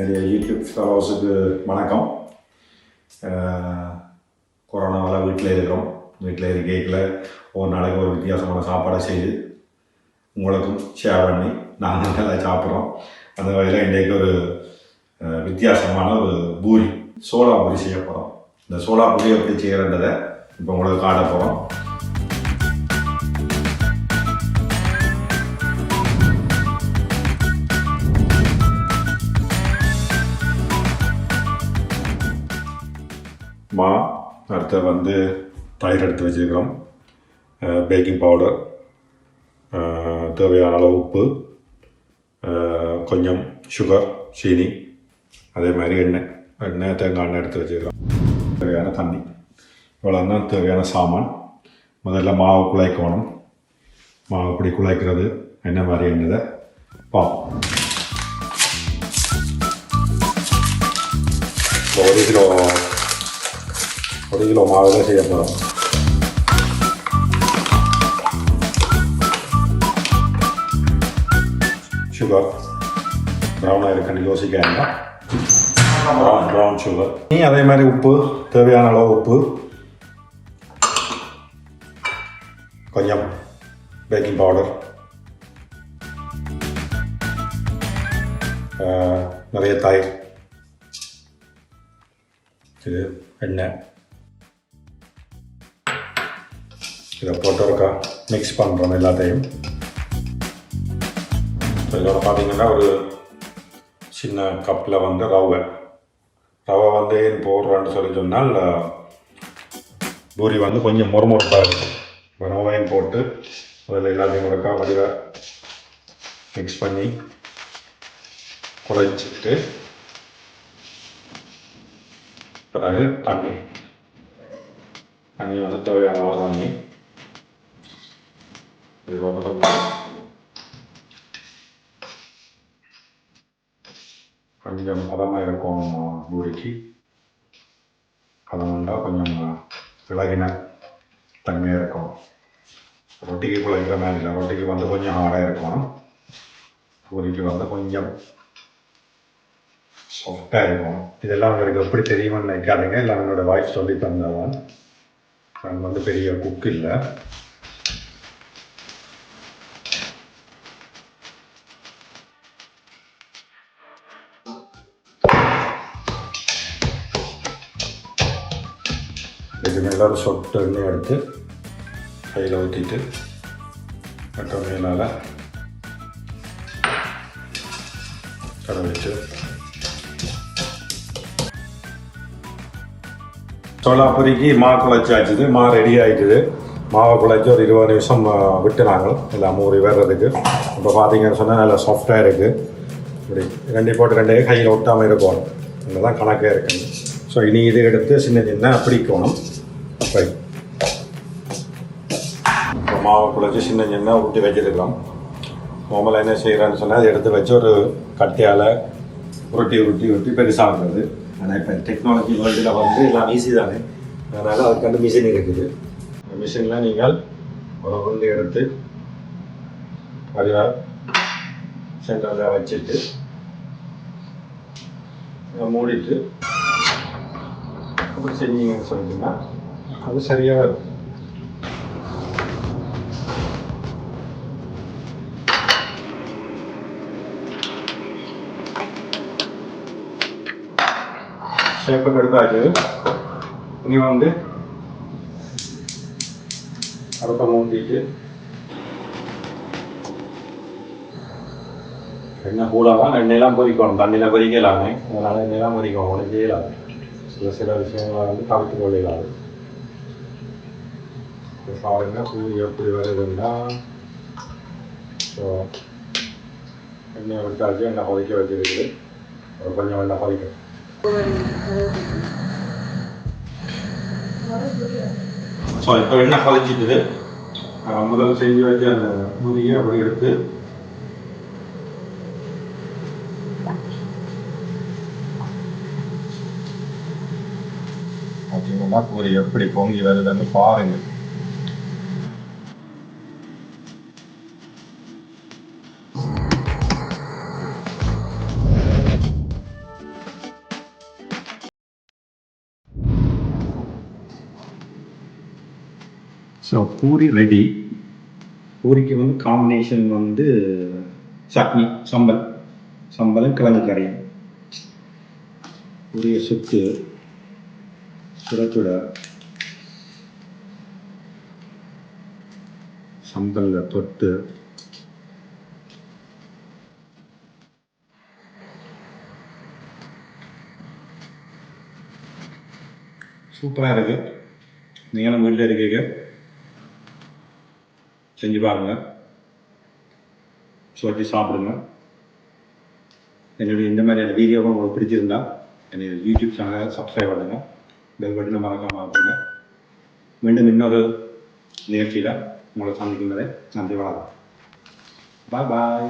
என்னுடைய யூடியூப் ஃபாலோவர்ஸுக்கு வணக்கம். கொரோனாவில் வீட்டில் இருக்கிறோம். வீட்டில் இருக்கையில் ஒரு நாளைக்கு ஒரு வித்தியாசமான சாப்பாடை செய்து உங்களுக்கும் ஷேர் பண்ணி நாங்கள் நல்லா சாப்பிட்றோம். அந்த வகையில் இன்றைக்கு ஒரு வித்தியாசமான ஒரு பூரி சோளா பூரி செய்ய போகிறோம் இந்த சோளா பூரி எப்படி செய்கிறன்றதை இப்போ உங்களுக்கு காட்ட போகிறோம் அடுத்து வந்து தயிர் எடுத்து வச்சுருக்கிறோம். பேக்கிங் பவுடர் தேவையான அளவு உப்பு கொஞ்சம் சுகர் சீனி அதே மாதிரி எண்ணெய் எண்ணெய் தேங்காய் எண்ணெய் எடுத்து வச்சுக்கிறோம் தேவையான தண்ணி. இவ்வளோ தான் தேவையான சாமான். முதல்ல மாவு குழைக்கணும். மாவு இப்படி குழைக்கிறது என்ன மாதிரி என்னதை பார்ப்போம். ஒரு கிலோ ஒரு கிலோ மாவு தான் செய்ய போகிறோம் சுகர் ப்ரௌனாக இருக்குன்னு யோசிக்காங்க ப்ரௌன் ப்ரௌன் சுகர் நீ அதே மாதிரி உப்பு தேவையான அளவு உப்பு கொஞ்சம் பேக்கிங் பவுடர் நிறைய தயிர் இது எண்ணெய் இதை போட்டு ஒருக்கா மிக்ஸ் பண்ணுறோம் எல்லாத்தையும். இதோட பார்த்தீங்கன்னா ஒரு சின்ன கப்பில் வந்து ரவை. ரவை வந்து ஏன் போடுறோன்னு சொல்லி சொன்னால் பூரி வந்து கொஞ்சம் முறுமுறுப்பாக இருக்கும். ரவையும் போட்டு அதில் எல்லாத்தையும் ஒருக்கா வடிவ மிக்ஸ் பண்ணி குழைச்சிட்டு பிறகு தண்ணி. தண்ணி வந்து தேவையான தண்ணி. கொஞ்சம் கொஞ்சம் பதமாக இருக்கும் பூரிக்கு பதம் உண்டால் கொஞ்சம் விலகின தன்மையாக இருக்கும் ரொட்டிக்கு குழைக்கிற மாதிரி இல்லை ரொட்டிக்கு வந்து கொஞ்சம் ஹார்டாக இருக்கும் பூரிக்கு வந்து கொஞ்சம் சாஃப்டாக இருக்கும் இதெல்லாம் உங்களுக்கு எப்படி தெரியுமான்னு நினைக்காதீங்க இல்லை என்னோட வாய்ஸ் சொல்லி தந்தவன் நான் வந்து பெரிய குக் இல்லை இது எல்லோரும் சொட்டு எண்ணெய் எடுத்து கையில் ஊற்றிட்டு மற்ற கடை வச்சு. சோளாபுரிக்கு மா குழச்சி ஆச்சுது. மா ரெடி ஆகிட்டுது மாவை குழச்சி ஒரு இருபது நிமிஷம் விட்டு நாங்கள் எல்லாம் மூடி வர்றதுக்கு. இப்போ பார்த்தீங்கன்னு சொன்னால் நல்லா சாஃப்டாக இருக்குது இப்படி ரெண்டு போட்டு ரெண்டே கையில் ஒட்டாமல் இருக்கணும். இங்கே தான் கணக்கே இருக்குது. ஸோ இனி இது எடுத்து சின்ன சின்ன பிடிக்கணும். ஃப்ரை இப்போ மாவை குழச்சி சின்ன சின்ன ஊட்டி வச்சிருக்கலாம். நார்மலாக என்ன செய்கிறான்னு சொன்னால் அதை எடுத்து வச்சு ஒரு கட்டையால் உருட்டி உருட்டி உருட்டி பெருசாகிறது ஆனால் இப்போ டெக்னாலஜி வேர்ல்டில் வந்து எல்லாம் ஈஸி தானே. அதனால் அதுக்கான மிஷின் இருக்குது. அந்த மிஷினில் நீங்கள் ஒரு உருண்டை எடுத்து அதில் சென்டரில் வச்சுட்டு மூடிட்டு அப்படி செஞ்சீங்கன்னு சொல்லிட்டுன்னா அது சரியாக இருக்கும் ஷேப்புக்கு எடுத்தாச்சு இனி வந்து அடுத்த மூண்டிட்டு எண்ணெய் கூடாதான் எண்ணெயெல்லாம் கொதிக்கணும். தண்ணியில் கொதிக்கலாமே. அதனால் எண்ணெயெல்லாம் கொதிக்கணும். உடனே செய்யலாது சில சில விஷயங்களை வந்து தவிர்த்து கொள்ளலாது இப்போ பாருங்க பூரி எப்படி வருதுன்னா ஸோ எண்ணெயை விட்டாச்சு எண்ணெய் கொதிக்க வச்சிருக்குது. ஒரு கொஞ்சம் எண்ணெய் கொதிக்கும் ஸோ இப்போ எண்ணெய் கொதிச்சிட்டுது அஹ் முதல்ல செஞ்சு வச்சு அந்த பூரியை அப்படி எடுத்து பார்த்தீங்கன்னா பூரி எப்படி பொங்கி வருதுன்னு பாருங்கள் ஸோ பூரி ரெடி பூரிக்கு வந்து காம்பினேஷன் வந்து சட்னி சம்பல். சம்பலும் கிழங்கு கரையும் பூரியை சுத்து சுட சுட. சம்பலில் தொட்டு. சூப்பராக இருக்குது நீங்களும் வீட்டில் இருக்கீங்க. செஞ்சு பாருங்க சொல்லி சாப்பிடுங்க என்னுடைய இந்த மாதிரியான வீடியோ உங்களுக்கு பிடிச்சிருந்தா என்னுடைய யூடியூப் சேனலை சப்ஸ்கிரைப் பண்ணுங்க பெல் பட்டனை மறக்காம பண்ணுங்க மீண்டும் இன்னொரு நிகழ்ச்சியில் உங்களை சந்திக்கும் வரை நன்றி வணக்கம் பாய் பாய்